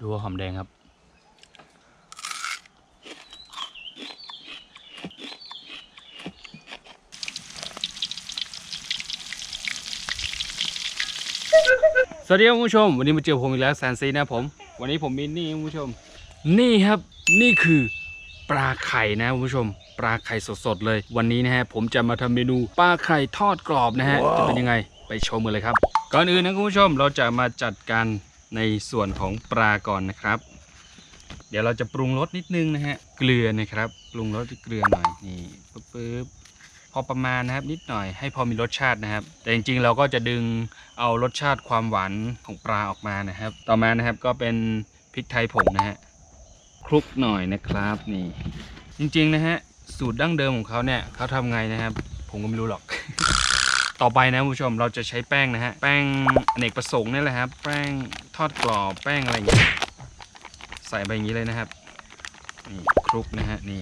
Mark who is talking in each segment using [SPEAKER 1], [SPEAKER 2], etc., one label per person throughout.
[SPEAKER 1] ดูว่าหอมแดงครับ สวัสดีครับคุณผู้ชม วันนี้มาเจอผมอีกแล้วแซนซีนะผม วันนี้ผมมีนี่คุณผู้ชม นี่ครับนี่คือปลาไข่นะคุณผู้ชม ปลาไข่สดๆเลย วันนี้นะฮะผมจะมาทำเมนูปลาไข่ทอดกรอบนะฮะ จะเป็นยังไงไปชมกันเลยครับ ก่อนอื่นนะคุณผู้ชมเราจะมาจัดการ ในส่วนของปลาก่อนนะครับ เดี๋ยวเราจะปรุงรสนิดนึงนะฮะเกลือนะครับปรุงรสเกลือหน่อยนี่ปึ๊บปึ๊บพอประมาณนะครับนิดหน่อยให้พอมีรสชาตินะครับ แต่จริงๆเราก็จะดึงเอารสชาติความหวานของปลาออกมานะครับ ต่อมานะครับก็เป็นพริกไทยผงนะฮะคลุกหน่อยนะครับนี่จริงๆนะฮะสูตรดั้งเดิมของเขาเนี่ยเขาทำไงนะครับ ผมก็ไม่รู้หรอก ต่อไปนะคุณผู้ชมเราจะใช้แป้งนะฮะ แป้งอเนกประสงค์นี่แหละครับ แป้งทอดกรอบแป้งอะไรอย่างเงี้ยใส่ไปอย่างนี้เลยนะครับนี่คลุกนะฮะนี่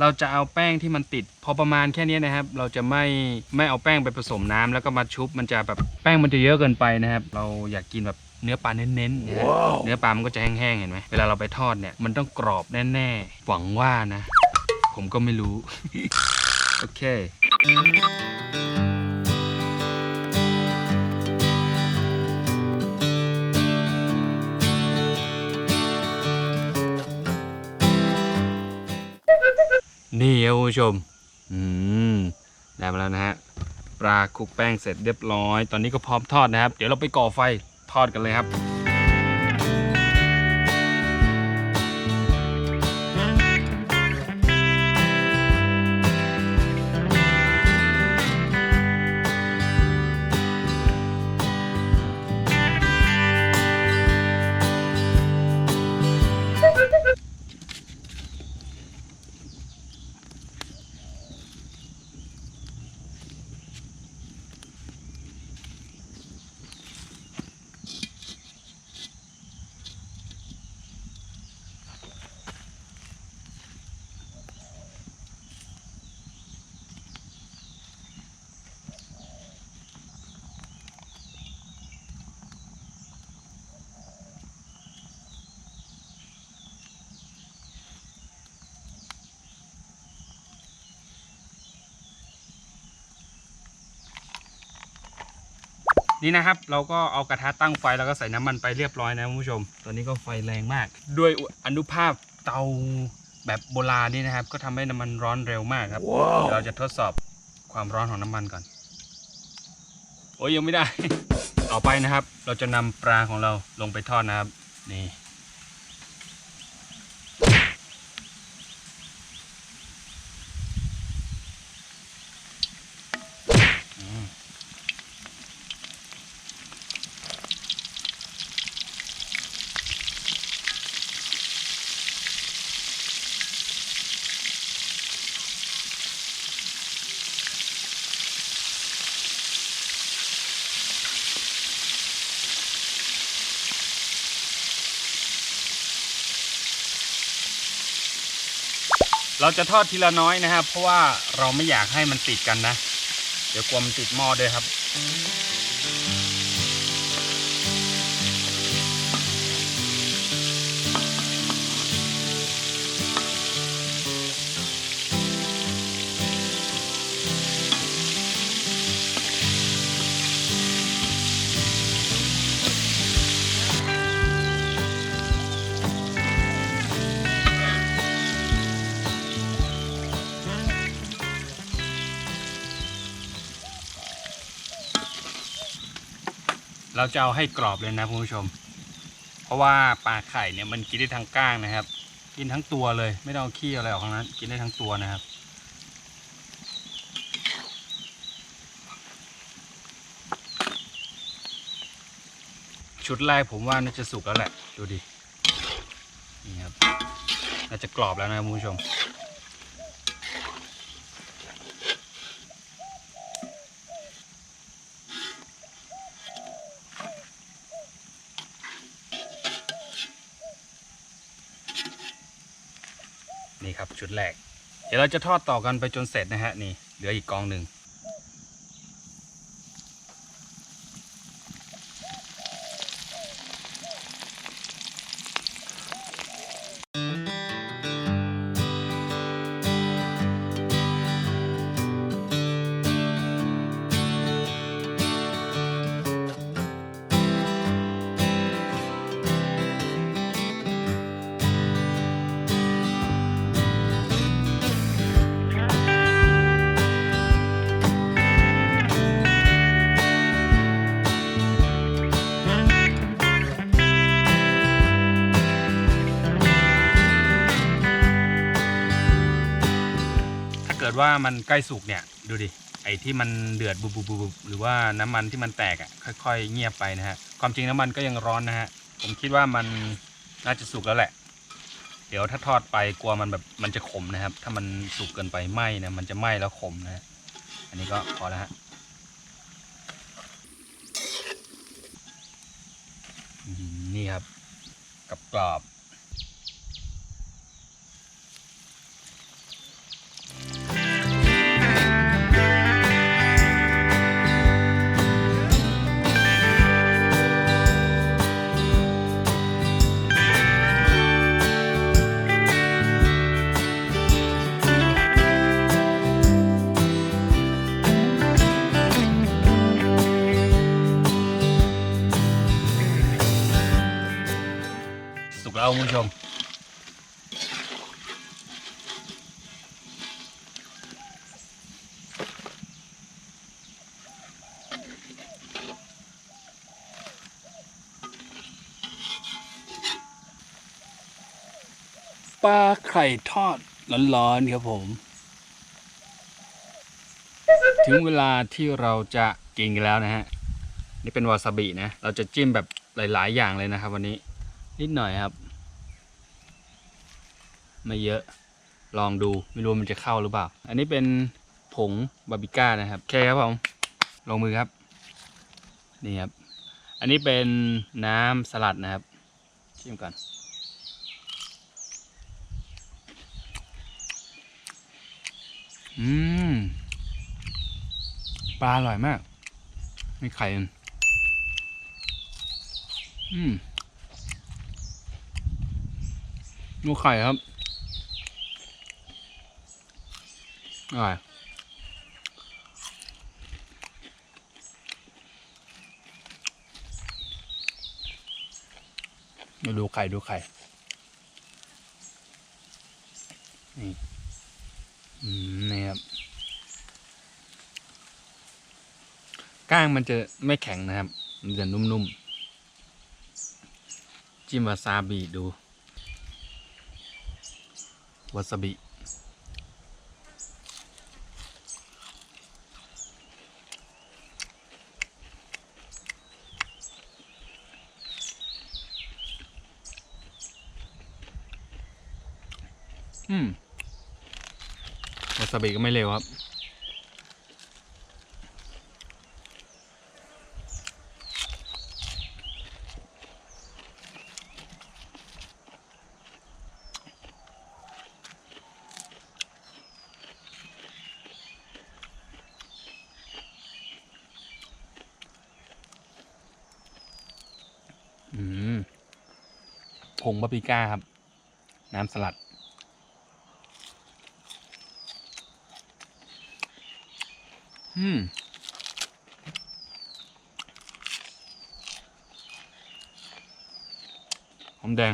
[SPEAKER 1] เราจะเอาแป้งที่มันติด พอประมาณแค่นี้นะครับ เราจะไม่ไม่เอาแป้งไปผสมน้ำแล้วก็มาชุบมันจะแบบแป้งมันจะเยอะเกินไปนะครับ เราอยากกินแบบเนื้อปลาเน้นๆนะฮะเนื้อปลามันก็จะแห้งๆเห็นไหมเวลาเราไปทอดเนี่ยมันต้องกรอบแน่ๆหวังว่านะ ผมก็ไม่รู้ โอเคนี่ครับคุณผู้ชม อืม ได้มาแล้วนะฮะ ปลาคลุกแป้งเสร็จเรียบร้อย ตอนนี้ก็พร้อมทอดนะครับ เดี๋ยวเราไปก่อไฟทอดกันเลยครับ นี่นะครับ เราก็เอากระทะตั้งไฟแล้วก็ใส่น้ำมันไปเรียบร้อยนะคุณผู้ชม ตอนนี้ก็ไฟแรงมาก ด้วยอนุภาพเตาแบบโบราณนี่นะครับ ก็ทำให้น้ำมันร้อนเร็วมากครับเดี๋ยวเราจะทดสอบความร้อนของน้ำมันก่อน โอ้ยยังไม่ได้ ต่อไปนะครับ เราจะนำปลาของเราลงไปทอดนะครับ นี่ เราจะทอดทีละน้อยนะครับ เพราะว่าเราไม่อยากให้มันติดกันนะ เดี๋ยวกลัวมันติดหม้อด้วยครับ เราจะเอาให้กรอบเลยนะคุณผู้ชม เพราะว่าปลาไข่เนี่ยมันกินได้ทั้งก้างนะครับ กินทั้งตัวเลย ไม่ต้องเอาขี้อะไรออกทั้งนั้น กินได้ทั้งตัวนะครับ ชุดแรกผมว่าน่าจะสุกแล้วแหละ ดูดิ นี่ครับ น่าจะกรอบแล้วนะคุณผู้ชม ชุดแรก เดี๋ยวเราจะทอดต่อกันไปจนเสร็จนะฮะนี่เหลืออีกกองหนึ่ง ว่ามันใกล้สุกเนี่ยดูดิไอ้ที่มันเดือดบุบบุบบุบบุบหรือว่าน้ำมันที่มันแตกอะค่อยๆ เงียบไปนะฮะความจริงน้ำมันก็ยังร้อนนะฮะผมคิดว่ามันน่าจะสุกแล้วแหละ เดี๋ยวถ้าทอดไปกลัวมันแบบมันจะขมนะครับ ถ้ามันสุกเกินไปไหม้นะมันจะไหม้แล้วขมนะฮะอันนี้ก็พอแล้วฮะนี่ครับกับกรอบ สุกแล้วคุณผู้ชม ปลาไข่ทอดร้อนๆครับผม ถึงเวลาที่เราจะกินกันแล้วนะฮะ นี่เป็นวาซาบินะ เราจะจิ้มแบบหลาย ๆ อย่างเลยนะครับวันนี้นิดหน่อยครับ ไม่เยอะลองดูไม่รู้มันจะเข้าหรือเปล่า อันนี้เป็นผงบาร์บีก้านะครับโอเคครับผมลงมือครับ นี่ครับ อันนี้เป็นน้ำสลัดนะครับชิมก่อนอืมปลาอร่อยมากมีไข่อืมดูไข่ครับ อร่อยมาดูไข่ดูไข่ นี่ อืมนี่ครับ ก้างมันจะไม่แข็งนะครับ มันจะนุ่มๆ จิ้มวาซาบิดู วาซาบิ อืมวาซาบิก็ไม่เร็วครับ อืมผงบาปริก้าครับ น้ำสลัด อืมหอมแดง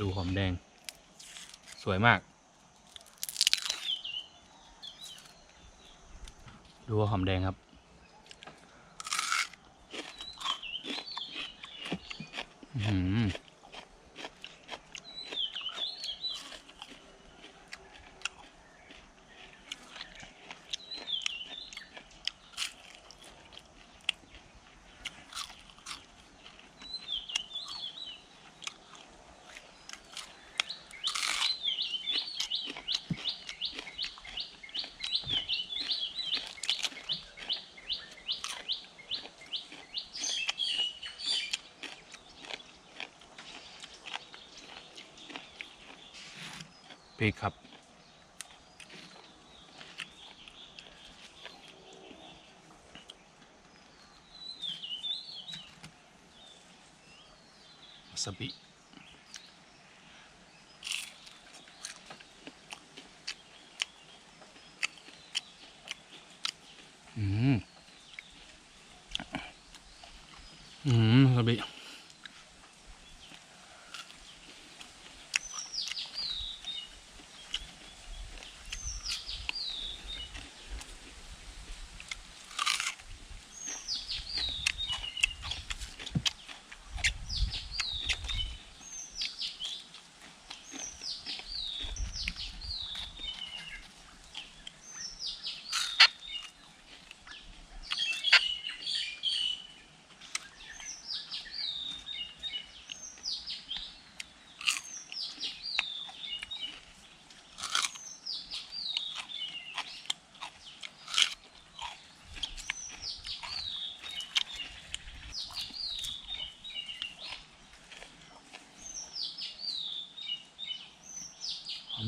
[SPEAKER 1] ดูหอมแดง สวยมาก ดูหอมแดงครับ อื้ พริกครับว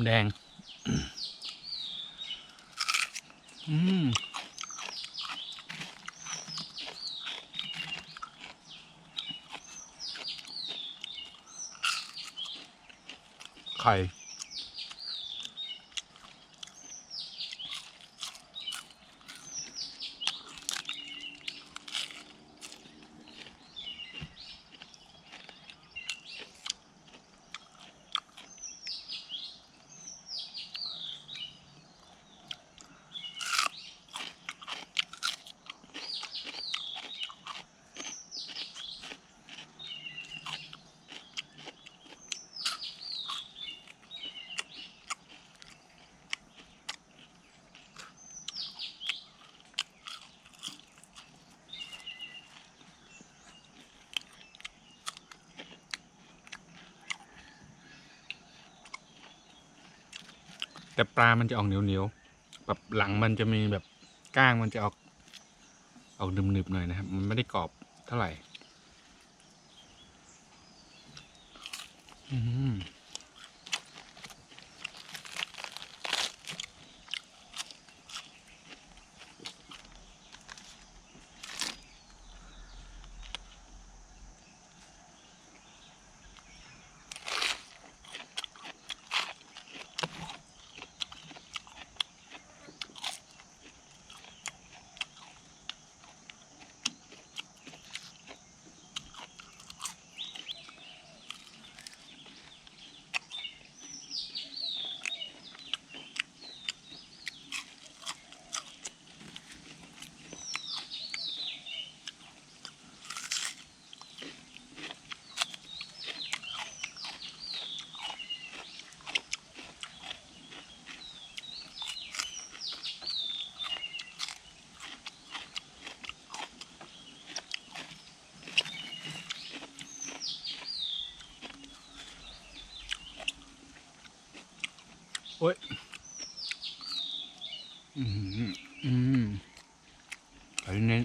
[SPEAKER 1] แดง อืมไข่ แต่ปลามันจะออกเหนียวเหนียวๆแบบหลังมันจะมีแบบก้างมันจะออกออกหนึบๆหน่อยนะครับ มันไม่ได้กรอบเท่าไหร่ อืม โอ้ยอืมอืมไข่เน้น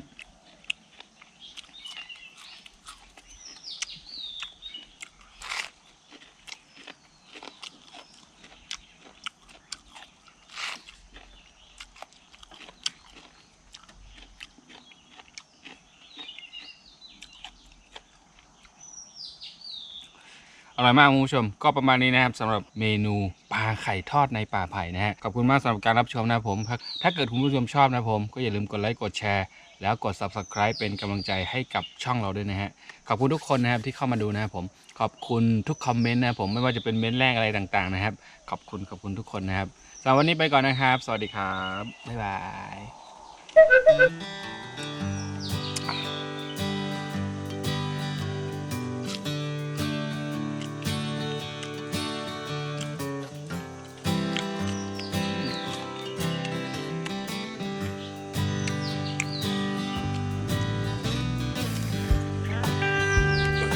[SPEAKER 1] อร่อยมากคุณผู้ชม ก็ประมาณนี้นะครับสำหรับเมนูป ลาไข่ทอดในป่าไผ่นะฮะขอบคุณมากสำหรับการรับชมนะผม ถ้าเกิดคุณผู้ชมชอบนะผม ก็อย่าลืมกดไลค์กดแชร์ แล้วกด subscribe เป็นกำลังใจให้กับช่องเราด้วยนะฮะขอบคุณทุกคนนะครับที่เข้ามาดูนะครับผมขอบคุณทุกคอมเมนต์นะผมไม่ว่าจะเป็นเม้นต์แรกอะไรต่างๆนะครับ ขอบคุณขอบคุณทุกคนนะครับสำหรับวันนี้ไปก่อนนะครับ สวัสดีครับบ๊ายบาย